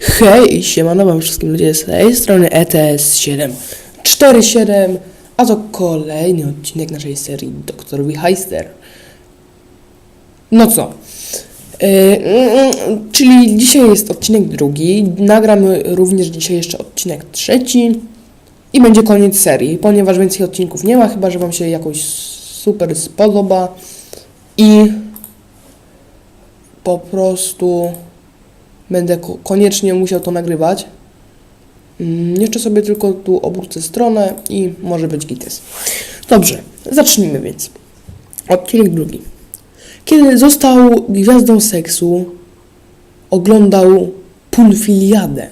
Hej, siemano wam wszystkim ludzie z tej strony E ETS747, a to kolejny odcinek naszej serii Dr. Heister. No co? Yy, czyli dzisiaj jest odcinek drugi, nagramy również dzisiaj jeszcze odcinek trzeci i będzie koniec serii, ponieważ więcej odcinków nie ma, chyba że wam się jakoś super spodoba i po prostu będę ko- koniecznie musiał to nagrywać. Mm, Jeszcze sobie tylko tu obrócę stronę i może być gites. Dobrze, zacznijmy więc. Odcinek drugi. Kiedy został gwiazdą seksu, oglądał Punfiliadę.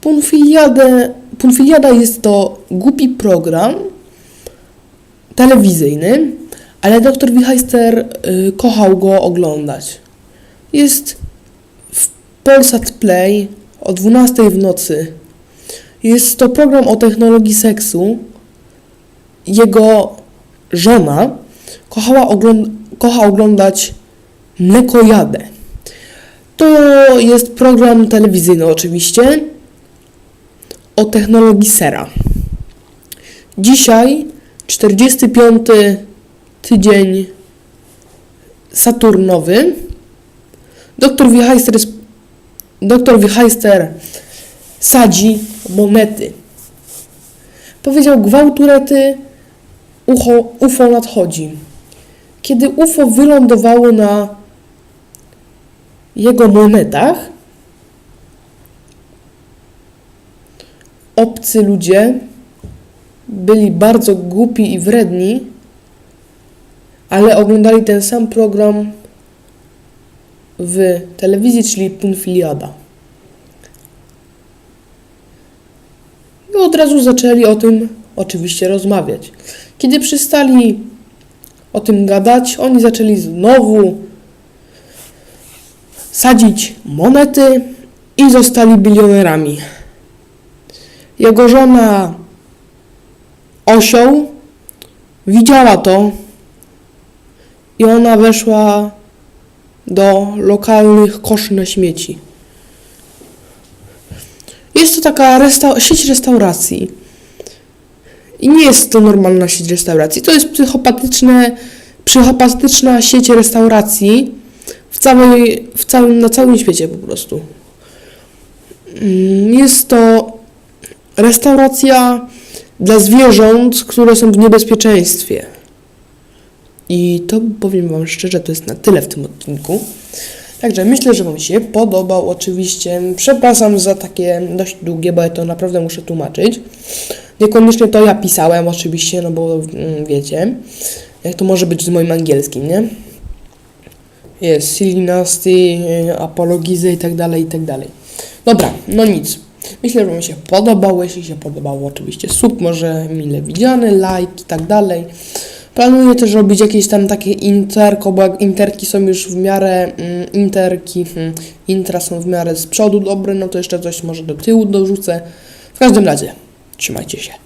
Punfiliadę, Punfiliada jest to głupi program telewizyjny, ale dr Wichajster y, kochał go oglądać. Jest Polsat Play o 12 w nocy. Jest to program o technologii seksu. Jego żona kochała kocha oglądać Mlekojadę. To jest program telewizyjny oczywiście o technologii sera. Dzisiaj 45 tydzień Saturnowy. Doktor Wichajster, jest- doktor Wichajster sadzi monety. Powiedział gwałturety, ucho, UFO nadchodzi. Kiedy UFO wylądowało na jego monetach, obcy ludzie byli bardzo głupi i wredni, ale oglądali ten sam program w telewizji, czyli Punfiliada. I od razu zaczęli o tym oczywiście rozmawiać. Kiedy przestali o tym gadać, oni zaczęli znowu sadzić monety i zostali bilionerami. Jego żona osioł widziała to i ona weszła do lokalnych koszy na śmieci. Jest to taka resta- sieć restauracji. I nie jest to normalna sieć restauracji. To jest psychopatyczne, psychopatyczna sieć restauracji w całej, w całym, na całym świecie po prostu. Mm, Jest to restauracja dla zwierząt, które są w niebezpieczeństwie. I to powiem Wam szczerze, to jest na tyle w tym odcinku. Także myślę, że Wam się podobał. Oczywiście przepraszam za takie dość długie, bo ja to naprawdę muszę tłumaczyć. Niekoniecznie to ja pisałem, oczywiście, no bo mm, wiecie, jak to może być z moim angielskim, nie? Jest silly nasty, apologizy i tak dalej, i tak dalej. Dobra, no nic. Myślę, że Wam się podobało. Jeśli się podobało, oczywiście sub może mile widziany, like i tak dalej. Planuję też robić jakieś tam takie interko, bo jak interki są już w miarę mm, interki, hmm, intra są w miarę z przodu dobre, no to jeszcze coś może do tyłu dorzucę. W każdym razie, trzymajcie się.